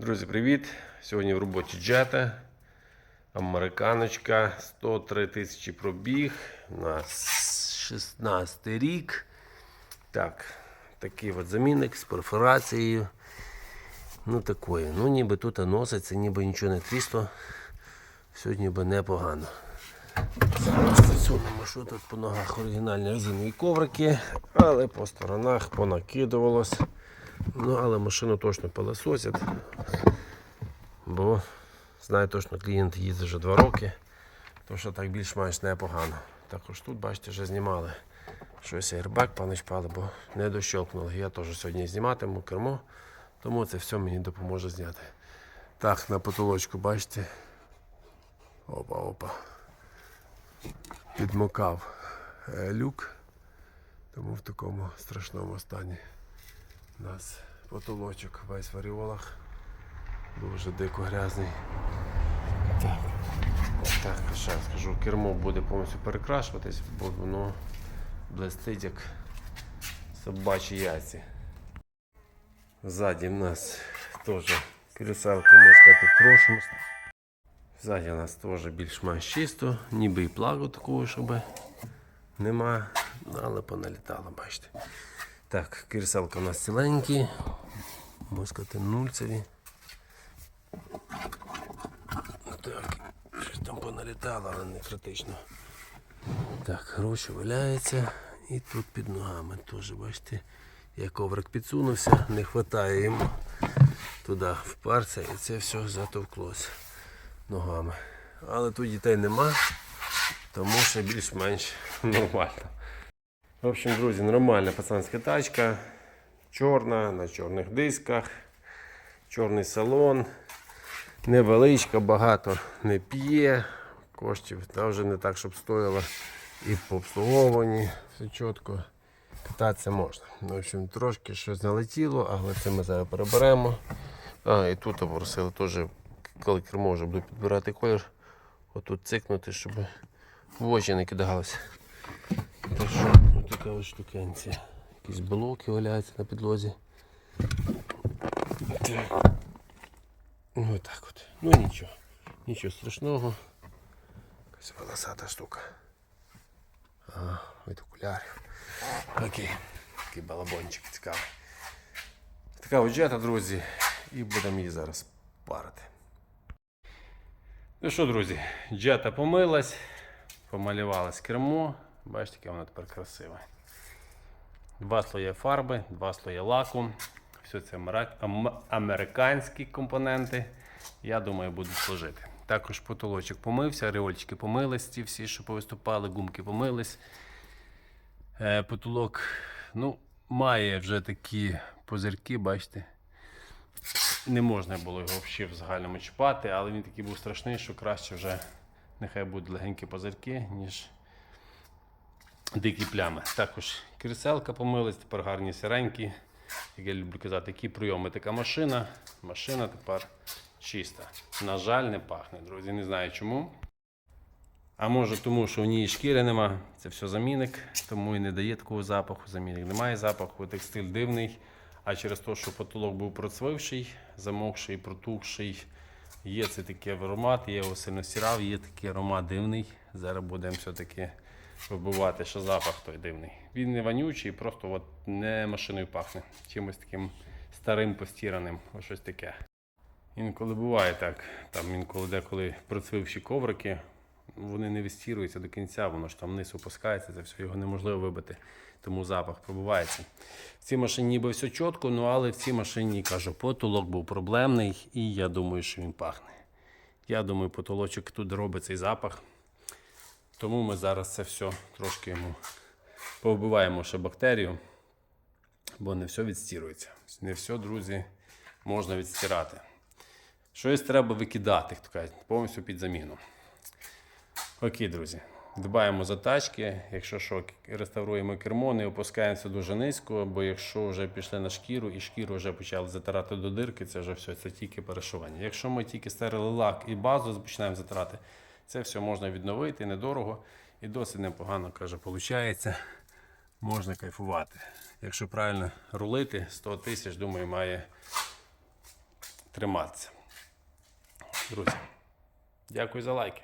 Друзі, привіт! Сьогодні в роботі джета. Американочка 103 тисячі пробіг. У нас 16 рік. Так, такий от замінник з перфорацією. Ну такої. Ну ніби тут носиться, ніби нічого не трісло. Сьогодні би непогано. Засунемо, що тут по ногах оригінальні резинові коврики, але по сторонах понакидувалось. Ну, але машину точно пилососять. Бо знаю точно, клієнт їздить вже 2 роки, то що так більш-менш непогано. Також тут, бачите, вже знімали. Щось аербак паничпали, бо не дощелкнули. Я теж сьогодні зніматиму кермо, тому це все мені допоможе зняти. Так, на потолочку, бачите. Опа-опа. Підмокав е, люк, тому в такому страшному стані. У нас потолочок весь в аріолах. Дуже дико грязний. Так, так ще скажу, кермо буде повністю перекрашуватись, бо воно блистить як собачі яйці. Ззаді в нас теж кріселка, можна сказати, Ззаді у нас теж більш-менш чисто, ніби і плагу такого, щоб нема, але поналітало, бачите. Так, кріселка у нас ціленькі, можна сказати, нульцеві. Так, щось там поналітало, але не критично. Так, гроші валяються. І тут під ногами теж, бачите, як коврик підсунувся, не вистачає йому туди впарся і це все затовклося ногами. Але тут дітей нема, тому що більш-менш нормально. В общем, друзі, нормальна пацанська тачка. Чорна, на чорних дисках, чорний салон. Невеличка, багато не п'є. Коштів та вже не так, щоб стоїло. І по обслуговуванні все чітко. Кататися можна. В общем, трошки щось налетіло, але це ми зараз переберемо. А, і тут попросили теж, коли кермо вже буду підбирати колір, отут цикнути, щоб в очі не кидалося. Ось така ось штукенція. Якісь блоки валяються на підлозі. Так. Ну так от. Ну нічого. Нічого страшного. Якась волосата штука. А, від окулярів. Окей. Такий балабончик цікавий. Така от джета, друзі. І будемо її зараз парити. Ну що, друзі, джета помилась, помалювалась кермо. Бачите, яке воно тепер красиве. Два слої фарби, два слої лаку. Все це американські компоненти. Я думаю, будуть служити. Також потолочок помився, реольчики помились, ті всі, що повиступали, гумки помились. Е, потолок ну, має вже такі позирки, бачите. Не можна було його взагалі в загальному чіпати, але він такий був страшний, що краще вже нехай будуть легенькі позирки, ніж дикі плями. Також кріселка помилась, тепер гарні сіренькі. Як я люблю казати, які прийоми така машина. Машина тепер чиста. На жаль, не пахне, друзі. Не знаю чому. А може тому, що в ній шкіри нема, це все замінник, тому і не дає такого запаху. Замінник немає запаху, текстиль дивний. А через те, що потолок був процвивший, замокший, протухший, є це такий аромат, я його сильно сірав, є такий аромат дивний. Зараз будемо все-таки вибивати, що запах той дивний. Він не вонючий, просто от не машиною пахне. Чимось таким старим постіраним, ось щось таке. Інколи буває так, там інколи деколи процвивші коврики, вони не вистіруються до кінця, воно ж там вниз опускається, це все його неможливо вибити, тому запах пробувається. В цій машині ніби все чітко, ну але в цій машині, кажу, потолок був проблемний і я думаю, що він пахне. Я думаю, потолочок тут робить цей запах. Тому ми зараз це все трошки йому повбиваємо ще бактерію, бо не все відстірується. Не все, друзі, можна відстирати. Щось треба викидати, хто каже, повністю під заміну. Окей, друзі. Дбаємо за тачки. Якщо що, реставруємо кермо, не опускаємося дуже низько, бо якщо вже пішли на шкіру і шкіру вже почали затирати до дирки, це вже все, це тільки перешивання. Якщо ми тільки стерили лак і базу починаємо затирати, це все можна відновити недорого і досить непогано, каже, виходить. Можна кайфувати. Якщо правильно рулити, 100 тисяч, думаю, має триматися. Друзі, дякую за лайки.